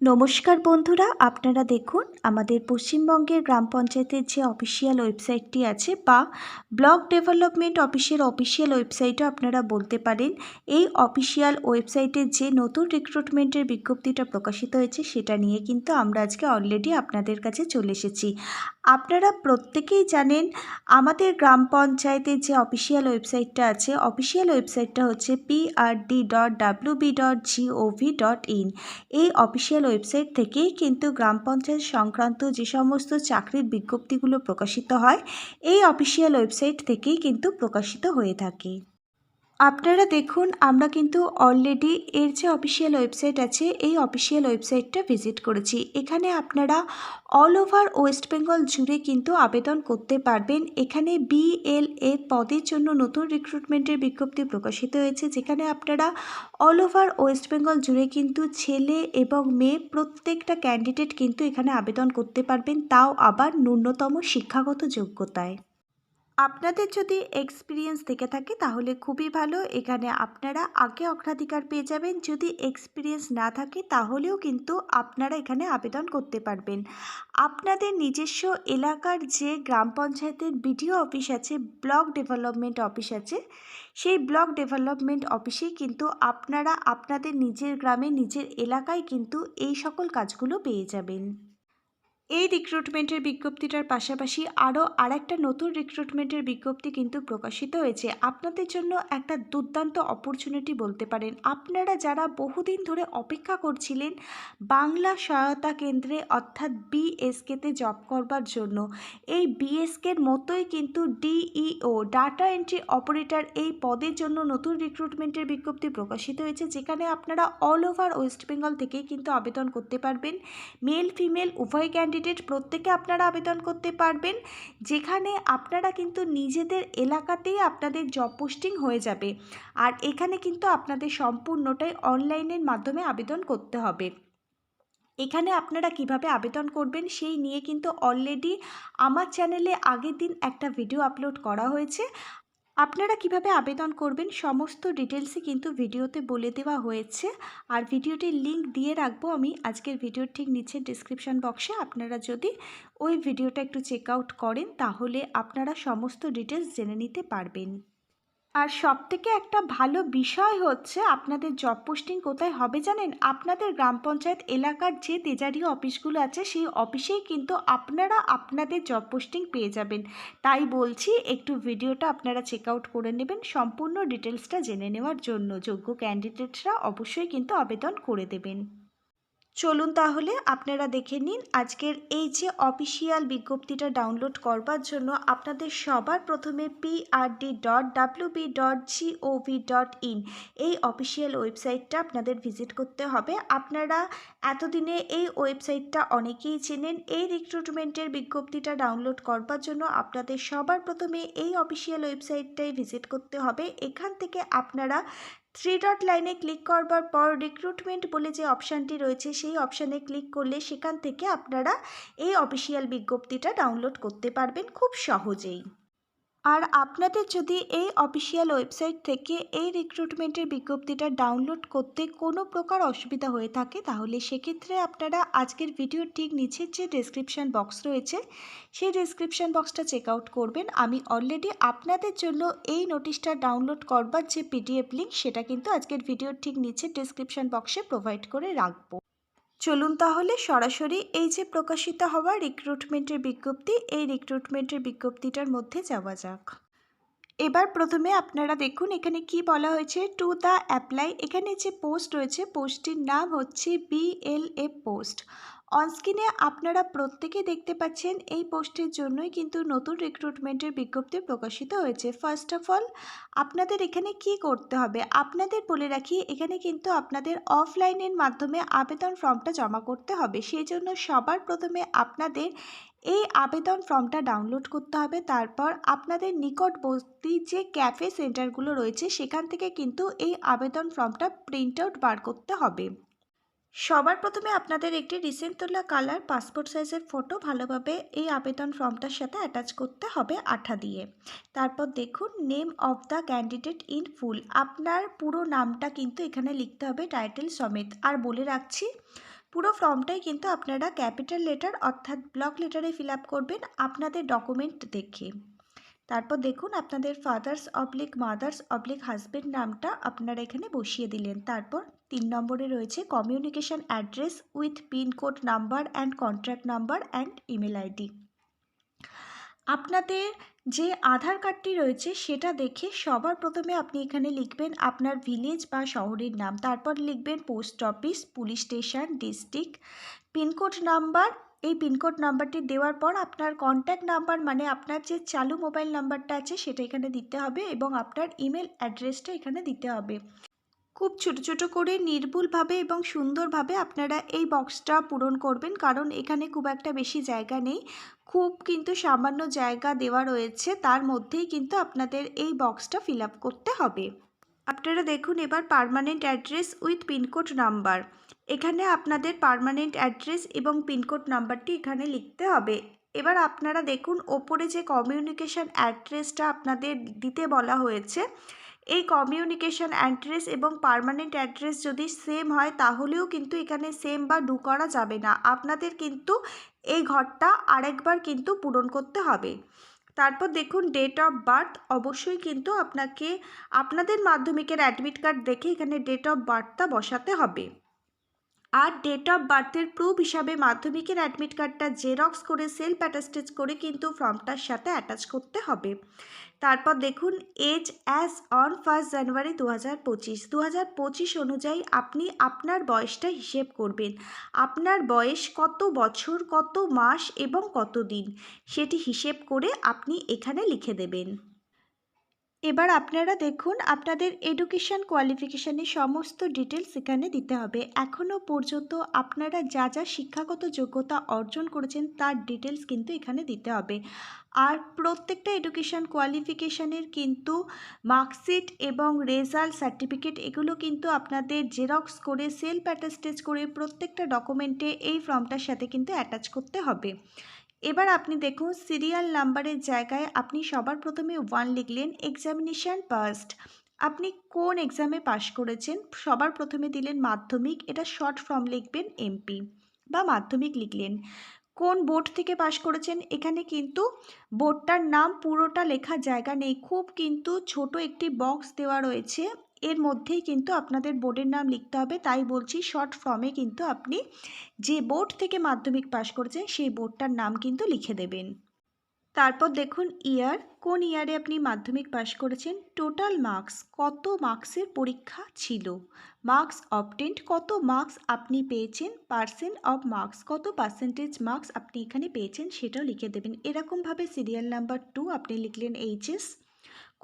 নমস্কার বন্ধুরা, আপনারা দেখুন আমাদের পশ্চিমবঙ্গের গ্রাম পঞ্চায়েতের যে অফিসিয়াল ওয়েবসাইটটি আছে বা ব্লক ডেভেলপমেন্ট অফিসের অফিসিয়াল ওয়েবসাইটও আপনারা বলতে পারেন, এই অফিসিয়াল ওয়েবসাইটে যে নতুন রিক্রুটমেন্টের বিজ্ঞপ্তিটা প্রকাশিত হয়েছে সেটা নিয়ে কিন্তু আমরা আজকে অলরেডি আপনাদের কাছে চলে এসেছি। আপনারা প্রত্যেকেই জানেন, আমাদের গ্রাম পঞ্চায়েতের যে অফিসিয়াল ওয়েবসাইটটা আছে অফিসিয়াল ওয়েবসাইটটা হচ্ছে PRD dot WB dot GOV dot in এই অফিসিয়াল ওয়েবসাইট থেকেই কিন্তু গ্রাম পঞ্চায়েত সংক্রান্ত যে সমস্ত চাকরির বিজ্ঞপ্তিগুলো প্রকাশিত হয়, এই অফিসিয়াল ওয়েবসাইট থেকেই কিন্তু প্রকাশিত হয়ে থাকে। আপনারা দেখুন, আমরা কিন্তু অলরেডি এর যে অফিসিয়াল ওয়েবসাইট আছে, এই অফিসিয়াল ওয়েবসাইটটা ভিজিট করেছি। এখানে আপনারা অল ওভার ওয়েস্ট বেঙ্গল জুড়ে কিন্তু আবেদন করতে পারবেন। এখানে বিএলএ পদের জন্য নতুন রিক্রুটমেন্টের বিজ্ঞপ্তি প্রকাশিত হয়েছে, যেখানে আপনারা অল ওভার ওয়েস্ট বেঙ্গল জুড়ে কিন্তু ছেলে এবং মেয়ে প্রত্যেকটা ক্যান্ডিডেট কিন্তু এখানে আবেদন করতে পারবেন, তাও আবার ন্যূনতম শিক্ষাগত যোগ্যতায়। আপনাদের যদি এক্সপিরিয়েন্স থেকে থাকে, তাহলে খুবই ভালো। এখানে আপনারা আগে অগ্রাধিকার পেয়ে যাবেন। যদি এক্সপিরিয়েন্স না থাকে, তাহলেও কিন্তু আপনারা এখানে আবেদন করতে পারবেন। আপনাদের নিজস্ব এলাকার যে গ্রাম পঞ্চায়েতের বিডিও অফিস আছে ব্লক ডেভেলপমেন্ট অফিস আছে, সেই ব্লক ডেভেলপমেন্ট অফিসেই কিন্তু আপনারা আপনাদের নিজের গ্রামে, নিজের এলাকায় কিন্তু এই সকল কাজগুলো পেয়ে যাবেন। এই রিক্রুটমেন্টের বিজ্ঞপ্তিটার পাশাপাশি আরও আরেকটা নতুন রিক্রুটমেন্টের বিজ্ঞপ্তি কিন্তু প্রকাশিত হয়েছে। আপনাদের জন্য একটা দুর্দান্ত অপরচুনিটি বলতে পারেন। আপনারা যারা বহুদিন ধরে অপেক্ষা করছিলেন বাংলা সহায়তা কেন্দ্রে, অর্থাৎ বিএসকেতে জব করবার জন্য, এই বিএসকের মতোই কিন্তু ডিইও ডাটা এন্ট্রি অপারেটর এই পদের জন্য নতুন রিক্রুটমেন্টের বিজ্ঞপ্তি প্রকাশিত হয়েছে, যেখানে আপনারা অল ওভার ওয়েস্ট বেঙ্গল থেকেই কিন্তু আবেদন করতে পারবেন। মেল ফিমেল উভয় ক্যান্ডিডেট প্রত্যেকে আপনারা আবেদন করতে পারবেন। যেখানে আপনারা কিন্তু নিজেদের এলাকাতেই আপনাদের জব পোস্টিং হয়ে যাবে। আর এখানে কিন্তু আপনাদের সম্পূর্ণটাই অনলাইনের মাধ্যমে আবেদন করতে হবে। এখানে আপনারা কীভাবে আবেদন করবেন সেই নিয়ে কিন্তু অলরেডি আমার চ্যানেলে আগের দিন একটা ভিডিও আপলোড করা হয়েছে। আপনারা কীভাবে আবেদন করবেন সমস্ত ডিটেলসই কিন্তু ভিডিওতে বলে দেওয়া হয়েছে। আর ভিডিওটির লিঙ্ক দিয়ে রাখব আমি। আজকের ভিডিওর ঠিক নিচে ডিসক্রিপশান বক্সে আপনারা যদি ওই ভিডিওটা একটু চেক আউট করেন, তাহলে আপনারা সমস্ত ডিটেলস জেনে নিতে পারবেন। আর সব থেকে একটা ভালো বিষয় হচ্ছে আপনাদের জব পোস্টিং কোথায় হবে জানেন? আপনাদের গ্রাম পঞ্চায়েত এলাকার যে তেজারি অফিসগুলো আছে, সেই অফিসেই কিন্তু আপনারা আপনাদের জব পোস্টিং পেয়ে যাবেন। তাই বলছি, একটু ভিডিওটা আপনারা চেক আউট করে নেবেন। সম্পূর্ণ ডিটেলসটা জেনে নেওয়ার জন্য যোগ্য ক্যান্ডিডেটরা অবশ্যই কিন্তু আবেদন করে দেবেন। চলুন তাহলে আপনারা দেখে নিন আজকের এই যে অফিসিয়াল বিজ্ঞপ্তিটা ডাউনলোড করবার জন্য আপনাদের সবার প্রথমে PRD dot WB dot GOV dot in এই অফিসিয়াল ওয়েবসাইটটা আপনাদের ভিজিট করতে হবে। আপনারা এতদিনে এই ওয়েবসাইটটা অনেকেই চেনেন। এই রিক্রুটমেন্টের বিজ্ঞপ্তিটা ডাউনলোড করবার জন্য আপনাদের সবার প্রথমে এই অফিসিয়াল ওয়েবসাইটটাই ভিজিট করতে হবে। এখান থেকে আপনারা থ্রি ডট লাইনে ক্লিক করবার পর রিক্রুটমেন্ট বলে যে অপশানটি রয়েছে, সেই অপশানে ক্লিক করলে সেখান থেকে আপনারা এই অফিসিয়াল বিজ্ঞপ্তিটা ডাউনলোড করতে পারবেন খুব সহজেই। আর আপনাদের যদি এই অফিসিয়াল ওয়েবসাইট থেকে এই রিক্রুটমেন্টের বিজ্ঞপ্তিটা ডাউনলোড করতে কোনো প্রকার অসুবিধা হয়ে থাকে, তাহলে সেক্ষেত্রে আপনারা আজকের ভিডিওর ঠিক নিচের যে ডেসক্রিপশান বক্স রয়েছে, সেই ডেসক্রিপশান বক্সটা চেক আউট করবেন। আমি অলরেডি আপনাদের জন্য এই নোটিশটা ডাউনলোড করবার যে পিডিএফ লিঙ্ক সেটা কিন্তু আজকের ভিডিওর ঠিক নিচের ডেসক্রিপশান বক্সে প্রোভাইড করে রাখব। চলুন তাহলে সরাসরি এই যে প্রকাশিত হওয়া রিক্রুটমেন্টের বিজ্ঞপ্তি, এই রিক্রুটমেন্টের বিজ্ঞপ্তিটার মধ্যে যাওয়া যাক। এবার প্রথমে আপনারা দেখুন এখানে কি বলা হয়েছে টু দ্য অ্যাপ্লাই এখানে যে পোস্ট রয়েছে পোস্টটির নাম হচ্ছে বিএলএ পোস্ট অনস্ক্রিনে আপনারা প্রত্যেকে দেখতে পাচ্ছেন এই পোস্টের জন্যই কিন্তু নতুন রিক্রুটমেন্টের বিজ্ঞপ্তি প্রকাশিত হয়েছে। ফার্স্ট অফ অল আপনাদের এখানে কি করতে হবে? আপনাদের বলে রাখি, এখানে কিন্তু আপনাদের অফলাইনের মাধ্যমে আবেদন ফর্মটা জমা করতে হবে। সেই জন্য সবার প্রথমে আপনাদের এই আবেদন ফর্মটা ডাউনলোড করতে হবে। তারপর আপনাদের নিকটবর্তী যে ক্যাফে সেন্টারগুলো রয়েছে, সেখান থেকে কিন্তু এই আবেদন ফর্মটা প্রিন্ট আউট বার করতে হবে। সবার প্রথমে আপনাদের একটি রিসেন্ট তোলা কালার পাসপোর্ট সাইজের ফটো ভালোভাবে এই আবেদন ফর্মটার সাথে অ্যাটাচ করতে হবে আঠা দিয়ে। তারপর দেখুন name of the candidate in full আপনার পুরো নামটা কিন্তু এখানে লিখতে হবে টাইটেল সমেত। আর বলে রাখছি, পুরো ফর্মটাই কিন্তু আপনারা ক্যাপিটাল লেটার অর্থাৎ ব্লক লেটারে ফিল আপ করবেন আপনাদের ডকুমেন্ট দেখে। তারপর দেখুন আপনাদের father's oblique mother's oblique husband নামটা আপনারা এখানে বসিয়ে দিলেন। তারপর তিন নম্বরে রয়েছে communication address with pin code number and contact number and email ID আপনাদের যে আধার কার্ডটি রয়েছে সেটা দেখে সবার প্রথমে আপনি এখানে লিখবেন আপনার ভিলেজ বা শহরের নাম। তারপর লিখবেন post office police station district pin code number এই পিনকোড নাম্বারটি দেওয়ার পর আপনার কন্ট্যাক্ট নাম্বার মানে আপনার যে চালু মোবাইল নাম্বারটা আছে সেটা এখানে দিতে হবে এবং আপনার ইমেল অ্যাড্রেসটা এখানে দিতে হবে। খুব ছোট ছোট করে নির্ভুলভাবে এবং সুন্দরভাবে আপনারা এই বক্সটা পূরণ করবেন কারণ এখানে খুব একটা বেশি জায়গা নেই। খুব কিন্তু সামান্য জায়গা দেওয়া রয়েছে, তার মধ্যেই কিন্তু আপনাদের এই বক্সটা ফিল করতে হবে। আপনারা দেখুন এবার permanent address with pin code number এখানে আপনাদের পার্মানেন্ট অ্যাড্রেস এবং পিনকোড নাম্বারটি এখানে লিখতে হবে। এবার আপনারা দেখুন, ওপরে যে কমিউনিকেশন অ্যাড্রেসটা আপনাদের দিতে বলা হয়েছে, এই কমিউনিকেশন অ্যাড্রেস এবং পার্মানেন্ট অ্যাড্রেস যদি সেম হয়, তাহলেও কিন্তু এখানে সেম বা ডু করা যাবে না। আপনাদের কিন্তু এই ঘরটা আরেকবার কিন্তু পূরণ করতে হবে। তারপর দেখুন ডেট অফ বার্থ অবশ্যই কিন্তু আপনাকে, আপনাদের মাধ্যমিকের অ্যাডমিট কার্ড দেখে এখানে ডেট অফ বার্থটা বসাতে হবে। আর ডেট অফ বার্থের প্রুফ হিসাবে মাধ্যমিকের অ্যাডমিট কার্ডটা জেরক্স করে সেলফ অ্যাটাস্টেজ করে কিন্তু ফর্মটার সাথে অ্যাটাচ করতে হবে। তারপর দেখুন age as on first January দু হাজার পঁচিশ। দু হাজার পঁচিশ অনুযায়ী আপনি আপনার বয়সটা হিসেব করবেন। আপনার বয়স কত বছর, কত মাস এবং কত দিন, সেটি হিসেব করে আপনি এখানে লিখে দেবেন। এবার আপনারা দেখুন আপনাদের এডুকেশন কোয়ালিফিকেশানের সমস্ত ডিটেলস এখানে দিতে হবে। এখনও পর্যন্ত আপনারা যা যা শিক্ষাগত যোগ্যতা অর্জন করেছেন তার ডিটেলস কিন্তু এখানে দিতে হবে। আর প্রত্যেকটা এডুকেশন কোয়ালিফিকেশানের কিন্তু মার্কশিট এবং রেজাল্ট সার্টিফিকেট এগুলো কিন্তু আপনাদের জেরক্স করে সেলফ অ্যাটাস্টেজ করে প্রত্যেকটা ডকুমেন্টে এই ফর্মটার সাথে কিন্তু অ্যাটাচ করতে হবে। এবার আপনি দেখুন সিরিয়াল নাম্বারের জায়গায় আপনি সবার প্রথমে ওয়ান লিখলেন এক্সামিনেশান পাস্ট আপনি কোন এক্সামে পাশ করেছেন? সবার প্রথমে দিলেন মাধ্যমিক, এটা শর্ট ফর্ম লিখবেন এমপি বা মাধ্যমিক লিখলেন। কোন বোর্ড থেকে পাশ করেছেন? এখানে কিন্তু বোর্ডটার নাম পুরোটা লেখা জায়গা নেই। খুব কিন্তু ছোট একটি বক্স দেওয়া রয়েছে। এর মধ্যেই কিন্তু আপনাদের বোর্ডের নাম লিখতে হবে। তাই বলছি শর্ট ফর্মে কিন্তু আপনি যে বোর্ড থেকে মাধ্যমিক পাশ করেছেন, সেই বোর্ডটার নাম কিন্তু লিখে দেবেন। তারপর দেখুন ইয়ার কোন ইয়ারে আপনি মাধ্যমিক পাশ করেছেন? টোটাল মার্কস কত মার্কসের পরীক্ষা ছিল? মার্কস অবটেন্ট কত মার্কস আপনি পেয়েছেন? পার্সেন্ট অফ মার্কস কত পার্সেন্টেজ মার্কস আপনি এখানে পেয়েছেন? সেটাও লিখে দেবেন। এরকমভাবে সিরিয়াল নাম্বার টু আপনি লিখলেন এইচএস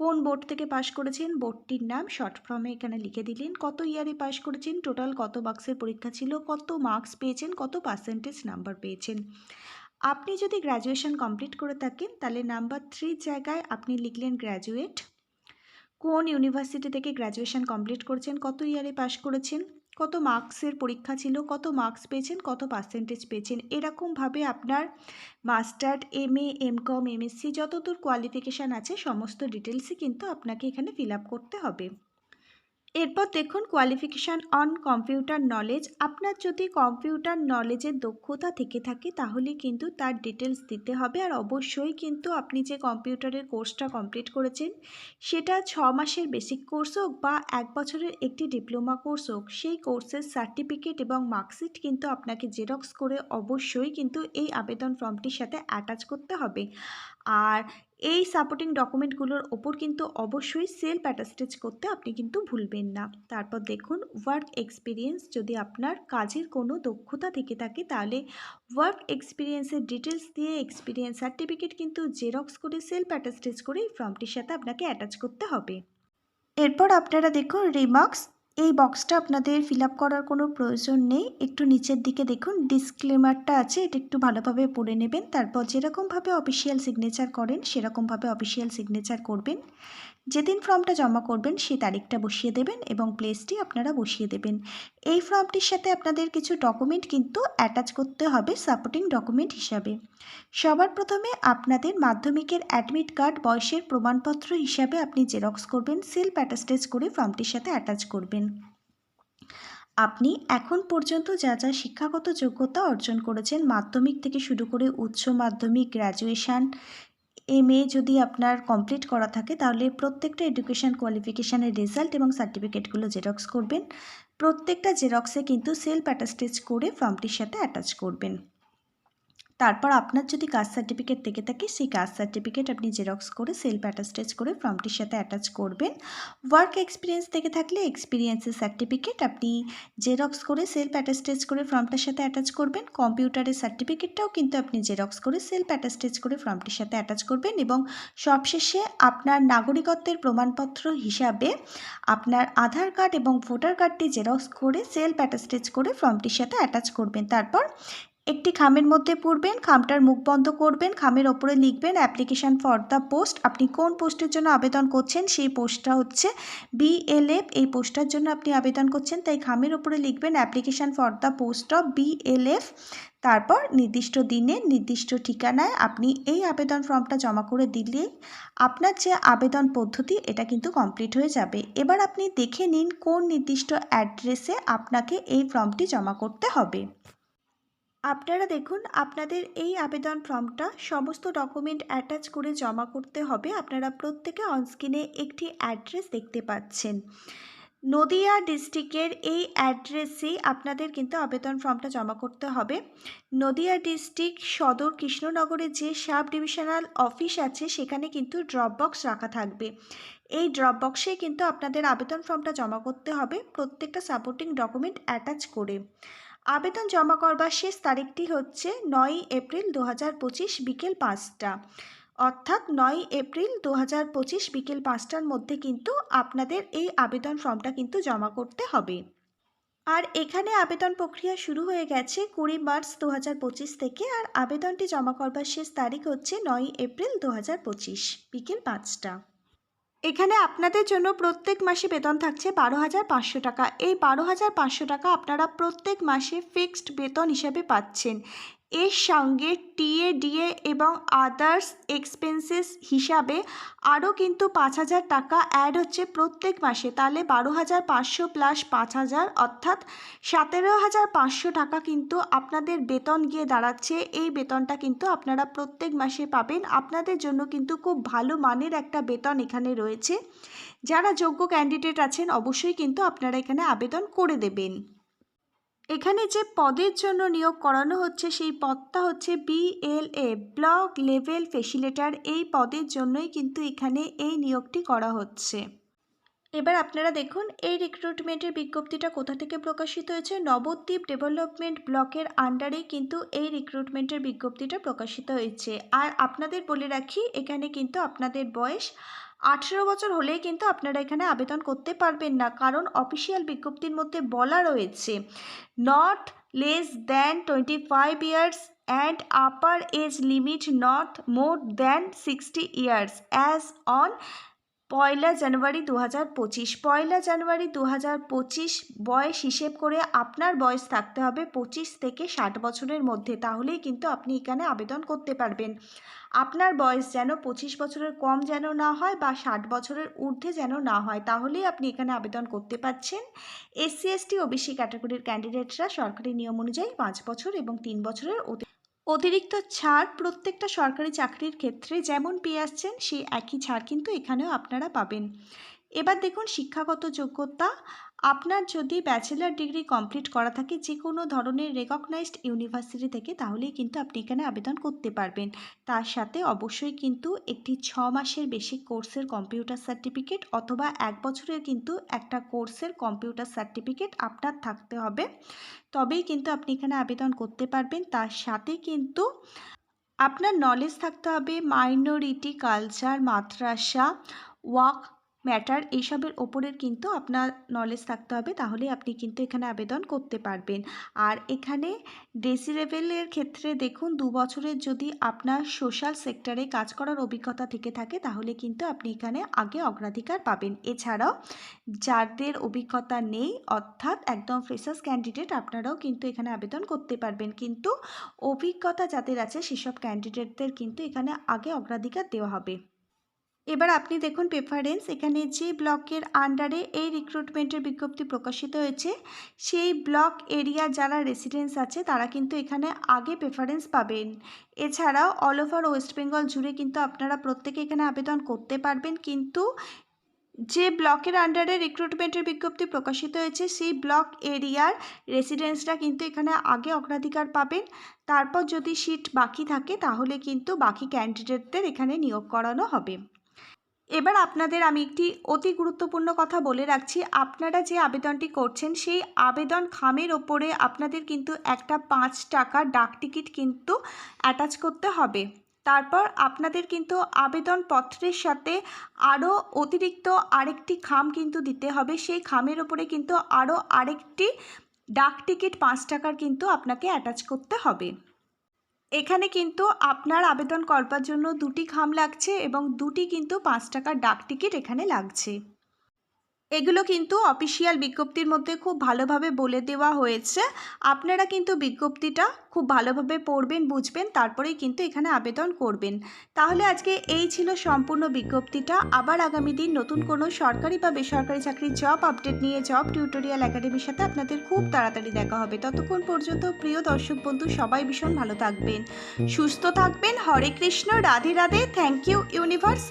কোন বোর্ড থেকে পাশ করেছেন? বোর্ডটির নাম শর্ট ফর্মে এখানে লিখে দিলেন। কত ইয়ারে পাশ করেছেন? টোটাল কত মার্ক্সের পরীক্ষা ছিল? কত মার্কস পেয়েছেন? কত পার্সেন্টেজ নাম্বার পেয়েছেন? আপনি যদি গ্র্যাজুয়েশন কমপ্লিট করে থাকেন, তাহলে নাম্বার থ্রির জায়গায় আপনি লিখলেন গ্র্যাজুয়েট কোন ইউনিভার্সিটি থেকে গ্র্যাজুয়েশন কমপ্লিট করেছেন? কত ইয়ারে পাশ করেছেন? কত মার্কসের পরীক্ষা ছিল, কত মার্কস পেয়েছেন, কত পার্সেন্টেজ পেয়েছেন, এরকমভাবে আপনার master M A M com MSc যতদূর কোয়ালিফিকেশান আছে, সমস্ত ডিটেলসই কিন্তু আপনাকে এখানে ফিল করতে হবে। এরপর দেখুন কোয়ালিফিকেশান অন কম্পিউটার নলেজ আপনার যদি কম্পিউটার নলেজের দক্ষতা থেকে থাকে, তাহলে কিন্তু তার ডিটেলস দিতে হবে। আর অবশ্যই কিন্তু আপনি যে কম্পিউটারের কোর্সটা কমপ্লিট করেছেন, সেটা ছ মাসের বেসিক কোর্স হোক বা এক বছরের একটি ডিপ্লোমা কোর্স হোক, সেই কোর্সের সার্টিফিকেট এবং মার্কশিট কিন্তু আপনাকে জেরক্স করে অবশ্যই কিন্তু এই আবেদন ফর্মটির সাথে অ্যাটাচ করতে হবে। আর এই সাপোর্টিং ডকুমেন্টগুলোর ওপর কিন্তু অবশ্যই সেলফ অ্যাটাস্টেজ করতে আপনি কিন্তু ভুলবেন না। তারপর দেখুন ওয়ার্ক এক্সপিরিয়েন্স যদি আপনার কাজের কোনো দক্ষতা থেকে থাকে, তাহলে ওয়ার্ক এক্সপিরিয়েন্সের ডিটেলস দিয়ে এক্সপিরিয়েন্স সার্টিফিকেট কিন্তু জেরক্স করে সেলফ অ্যাটাস্টেজ করে এই ফর্মটির সাথে আপনাকে অ্যাটাচ করতে হবে। এরপর আপনারা দেখুন রিমার্কস এই বক্সটা আপনাদের ফিল করার কোনো প্রয়োজন নেই। একটু নিচের দিকে দেখুন ডিসক্লেমারটা আছে, এটা একটু ভালোভাবে পড়ে নেবেন। তারপর যেরকমভাবে অফিসিয়াল সিগনেচার করেন, সেরকমভাবে অফিসিয়াল সিগনেচার করবেন। যেদিন ফর্মটা জমা করবেন, সেই তারিখটা বসিয়ে দেবেন এবং প্লেসটি আপনারা বসিয়ে দেবেন। এই ফর্মটির সাথে আপনাদের কিছু ডকুমেন্ট কিন্তু অ্যাটাচ করতে হবে সাপোর্টিং ডকুমেন্ট হিসাবে। সবার প্রথমে আপনাদের মাধ্যমিকের অ্যাডমিট কার্ড বয়সের প্রমাণপত্র হিসাবে আপনি জেরক্স করবেন সেলফ অ্যাটাস্টেজ করে ফর্মটির সাথে অ্যাটাচ করবেন। আপনি এখন পর্যন্ত যা যা শিক্ষাগত যোগ্যতা অর্জন করেছেন, মাধ্যমিক থেকে শুরু করে উচ্চ মাধ্যমিক গ্র্যাজুয়েশান এম এ যদি আপনার কমপ্লিট করা থাকে, তাহলে প্রত্যেকটা এডুকেশান কোয়ালিফিকেশানের রেজাল্ট এবং সার্টিফিকেটগুলো জেরক্স করবেন। প্রত্যেকটা জেরক্সে কিন্তু সেলফ অ্যাটাস্টেজ করে ফর্মটির সাথে অ্যাটাচ করবেন। তারপর আপনার যদি কাস্ট সার্টিফিকেট থেকে থাকে, সেই কাস্ট সার্টিফিকেট আপনি জেরক্স করে সেলফ অ্যাটাস্টেজ করে ফর্মটির সাথে অ্যাটাচ করবেন। ওয়ার্ক এক্সপিরিয়েন্স থেকে থাকলে এক্সপিরিয়েন্সের সার্টিফিকেট আপনি জেরক্স করে সেলফ অ্যাটাস্টেজ করে ফর্মটার সাথে অ্যাটাচ করবেন। কম্পিউটারের সার্টিফিকেটটাও কিন্তু আপনি জেরক্স করে সেলফ অ্যাটাস্টেজ করে ফর্মটির সাথে অ্যাটাচ করবেন এবং সবশেষে আপনার নাগরিকত্বের প্রমাণপত্র হিসাবে আপনার আধার কার্ড এবং ভোটার কার্ডটি জেরক্স করে সেলফ অ্যাটাস্টেজ করে ফর্মটির সাথে অ্যাটাচ করবেন। তারপর একটি খামের মধ্যে পড়বেন, খামটার মুখ বন্ধ করবেন, খামের ওপরে লিখবেন অ্যাপ্লিকেশান ফর দ্য পোস্ট আপনি কোন পোস্টের জন্য আবেদন করছেন? সেই পোস্টটা হচ্ছে বিএলএফ এই পোস্টটার জন্য আপনি আবেদন করছেন, তাই খামের ওপরে লিখবেন application for the post of BLF তারপর নির্দিষ্ট দিনে, নির্দিষ্ট ঠিকানায় আপনি এই আবেদন ফর্মটা জমা করে দিলেই আপনার যে আবেদন পদ্ধতি, এটা কিন্তু কমপ্লিট হয়ে যাবে। এবার আপনি দেখে নিন কোন নির্দিষ্ট অ্যাড্রেসে আপনাকে এই ফর্মটি জমা করতে হবে। আপনারা দেখুন, আপনাদের এই আবেদন ফর্মটা সমস্ত ডকুমেন্ট অ্যাটাচ করে জমা করতে হবে। আপনারা প্রত্যেকে অনস্ক্রিনে একটি অ্যাড্রেস দেখতে পাচ্ছেন। নদিয়া ডিস্ট্রিক্টের এই অ্যাড্রেসেই আপনাদের কিন্তু আবেদন ফর্মটা জমা করতে হবে। নদিয়া ডিস্ট্রিক্ট সদর কৃষ্ণনগরে যে সাব ডিভিশনাল অফিস আছে, সেখানে কিন্তু ড্রপ বক্স রাখা থাকবে। এই ড্রপ বক্সে কিন্তু আপনাদের আবেদন ফর্মটা জমা করতে হবে প্রত্যেকটা সাপোর্টিং ডকুমেন্ট অ্যাটাচ করে। আবেদন জমা করবার শেষ তারিখটি হচ্ছে নয় এপ্রিল দু হাজার পঁচিশ বিকেল পাঁচটা। অর্থাৎ নয় এপ্রিল দু হাজার পঁচিশ বিকেল পাঁচটার মধ্যে কিন্তু আপনাদের এই আবেদন ফর্মটা কিন্তু জমা করতে হবে। আর এখানে আবেদন প্রক্রিয়া শুরু হয়ে গেছে কুড়ি মার্চ দু হাজার পঁচিশ থেকে আর আবেদনটি জমা করবার শেষ তারিখ হচ্ছে নয় এপ্রিল দু হাজার পঁচিশ বিকেল পাঁচটা। এখানে আপনাদের জন্য প্রত্যেক মাসে বেতন থাকছে বারো হাজার পাঁচশো টাকা। এই বারো হাজার পাঁচশো টাকা আপনারা প্রত্যেক মাসে ফিক্সড বেতন হিসেবে পাচ্ছেন। এর সঙ্গে টিএ, ডিএ এবং আদার্স এক্সপেন্সেস হিসাবে আরও কিন্তু পাঁচ হাজার টাকা অ্যাড হচ্ছে প্রত্যেক মাসে। তাহলে বারো হাজার পাঁচশো প্লাস পাঁচ হাজার, অর্থাৎ সতেরো হাজার পাঁচশো টাকা কিন্তু আপনাদের বেতন গিয়ে দাঁড়াচ্ছে। এই বেতনটা কিন্তু আপনারা প্রত্যেক মাসে পাবেন। আপনাদের জন্য কিন্তু খুব ভালো মানের একটা বেতন এখানে রয়েছে। যারা যোগ্য ক্যান্ডিডেট আছেন, অবশ্যই কিন্তু আপনারা এখানে আবেদন করে দেবেন। এখানে যে পদের জন্য নিয়োগ করানো হচ্ছে, সেই পদটা হচ্ছে বিএলএ ব্লক লেভেল ফেসিলেটার এই পদের জন্যই কিন্তু এখানে এই নিয়োগটি করা হচ্ছে। এবার আপনারা দেখুন, এই রিক্রুটমেন্টের বিজ্ঞপ্তিটা কোথা থেকে প্রকাশিত হয়েছে? নবদ্বীপ ডেভেলপমেন্ট ব্লকের আন্ডারে কিন্তু এই রিক্রুটমেন্টের বিজ্ঞপ্তিটা প্রকাশিত হয়েছে। আর আপনাদের বলে রাখি, এখানে কিন্তু আপনাদের বয়স আঠেরো বছর হলেই কিন্তু আপনারা এখানে আবেদন করতে পারবেন না, কারণ অফিসিয়াল বিজ্ঞপ্তির মধ্যে বলা রয়েছে not less than twenty five years and upper age limit not more than sixty years as on পয়লা জানুয়ারি দু হাজার পঁচিশ। পয়লা জানুয়ারি দু হাজার পঁচিশ বয়স হিসেব করে আপনার বয়স থাকতে হবে পঁচিশ থেকে ষাট বছরের মধ্যে। তাহলেই কিন্তু আপনি এখানে আবেদন করতে পারবেন। আপনার বয়স যেন পঁচিশ বছরের কম যেন না হয় বা ষাট বছরের ঊর্ধ্বে যেন না হয়, তাহলেই আপনি এখানে আবেদন করতে পারছেন। এসসি এসটি ওবিসি ক্যাটাগরির ক্যান্ডিডেটরা সরকারি নিয়ম অনুযায়ী পাঁচ বছর এবং তিন বছরের অতি- অতিরিক্ত ছাড় প্রত্যেকটা সরকারি চাকরির ক্ষেত্রে যেমন পেয়ে আসছেন, সেই একই ছাড় কিন্তু এখানেও আপনারা পাবেন। এবার দেখুন শিক্ষাগত যোগ্যতা আপনার যদি ব্যাচেলার ডিগ্রি কমপ্লিট করা থাকে যে কোনো ধরনের রেকগনাইজড ইউনিভার্সিটি থেকে, তাহলেই কিন্তু আপনি এখানে আবেদন করতে পারবেন। তার সাথে অবশ্যই কিন্তু একটি ছ মাসের বেশি কোর্সের কম্পিউটার সার্টিফিকেট অথবা এক বছরের কিন্তু একটা কোর্সের কম্পিউটার সার্টিফিকেট আপনার থাকতে হবে। তবেই কিন্তু আপনি এখানে আবেদন করতে পারবেন। তার সাথে কিন্তু আপনার নলেজ থাকতে হবে মাইনরিটি কালচার মাদ্রাসা ওয়াক ম্যাটার এইসবের ওপরের কিন্তু আপনার নলেজ থাকতে হবে, তাহলে আপনি কিন্তু এখানে আবেদন করতে পারবেন। আর এখানে ডেসি লেভেলের ক্ষেত্রে দেখুন, দু বছরের যদি আপনার সোশ্যাল সেক্টরে কাজ করার অভিজ্ঞতা থেকে থাকে, তাহলে কিন্তু আপনি এখানে আগে অগ্রাধিকার পাবেন। এছাড়াও যাদের অভিজ্ঞতা নেই, অর্থাৎ একদম ফ্রেশার্স ক্যান্ডিডেট আপনারাও কিন্তু এখানে আবেদন করতে পারবেন। কিন্তু অভিজ্ঞতা যাদের আছে, সেসব ক্যান্ডিডেটদের কিন্তু এখানে আগে অগ্রাধিকার দেওয়া হবে। এবার আপনি দেখুন প্রেফারেন্স এখানে যে ব্লকের আন্ডারে এই রিক্রুটমেন্টের বিজ্ঞপ্তি প্রকাশিত হয়েছে, সেই ব্লক এরিয়া যারা রেসিডেন্স আছে, তারা কিন্তু এখানে আগে প্রেফারেন্স পাবেন। এছাড়াও অল ওভার ওয়েস্ট বেঙ্গল জুড়ে কিন্তু আপনারা প্রত্যেকে এখানে আবেদন করতে পারবেন, কিন্তু যে ব্লকের আন্ডারে রিক্রুটমেন্টের বিজ্ঞপ্তি প্রকাশিত হয়েছে, সেই ব্লক এরিয়ার রেসিডেন্সরা কিন্তু এখানে আগে অগ্রাধিকার পাবেন। তারপর যদি সিট বাকি থাকে, তাহলে কিন্তু বাকি ক্যান্ডিডেটদের এখানে নিয়োগ করানো হবে। এবার আপনাদের আমি একটি অতি গুরুত্বপূর্ণ কথা বলে রাখছি। আপনারা যে আবেদনটি করছেন, সেই আবেদন খামের ওপরে আপনাদের কিন্তু একটা পাঁচ টাকার ডাক টিকিট কিন্তু অ্যাটাচ করতে হবে। তারপর আপনাদের কিন্তু আবেদনপত্রের সাথে আরও অতিরিক্ত আরেকটি খাম কিন্তু দিতে হবে। সেই খামের ওপরে কিন্তু আরও আরেকটি ডাক টিকিট পাঁচ টাকার কিন্তু আপনাকে অ্যাটাচ করতে হবে। এখানে কিন্তু আপনার আবেদন করবার জন্য দুটি খাম লাগছে এবং দুটি কিন্তু পাঁচ টাকার ডাক টিকিট এখানে লাগছে। এগুলো কিন্তু অফিসিয়াল বিজ্ঞপ্তির মধ্যে খুব ভালোভাবে বলে দেওয়া হয়েছে। আপনারা কিন্তু বিজ্ঞপ্তিটা খুব ভালোভাবে পড়বেন, বুঝবেন, তারপরেই কিন্তু এখানে আবেদন করবেন। তাহলে আজকে এই ছিল সম্পূর্ণ বিজ্ঞপ্তিটা। আবার আগামী দিন নতুন কোনো সরকারি বা বেসরকারি চাকরির জব আপডেট নিয়ে জব টিউটোরিয়াল একাডেমির সাথে আপনাদের খুব তাড়াতাড়ি দেখা হবে। ততক্ষণ পর্যন্ত প্রিয় দর্শক বন্ধু, সবাই ভীষণ ভালো থাকবেন, সুস্থ থাকবেন। Hare Krishna, Radhe Radhe. Thank you universe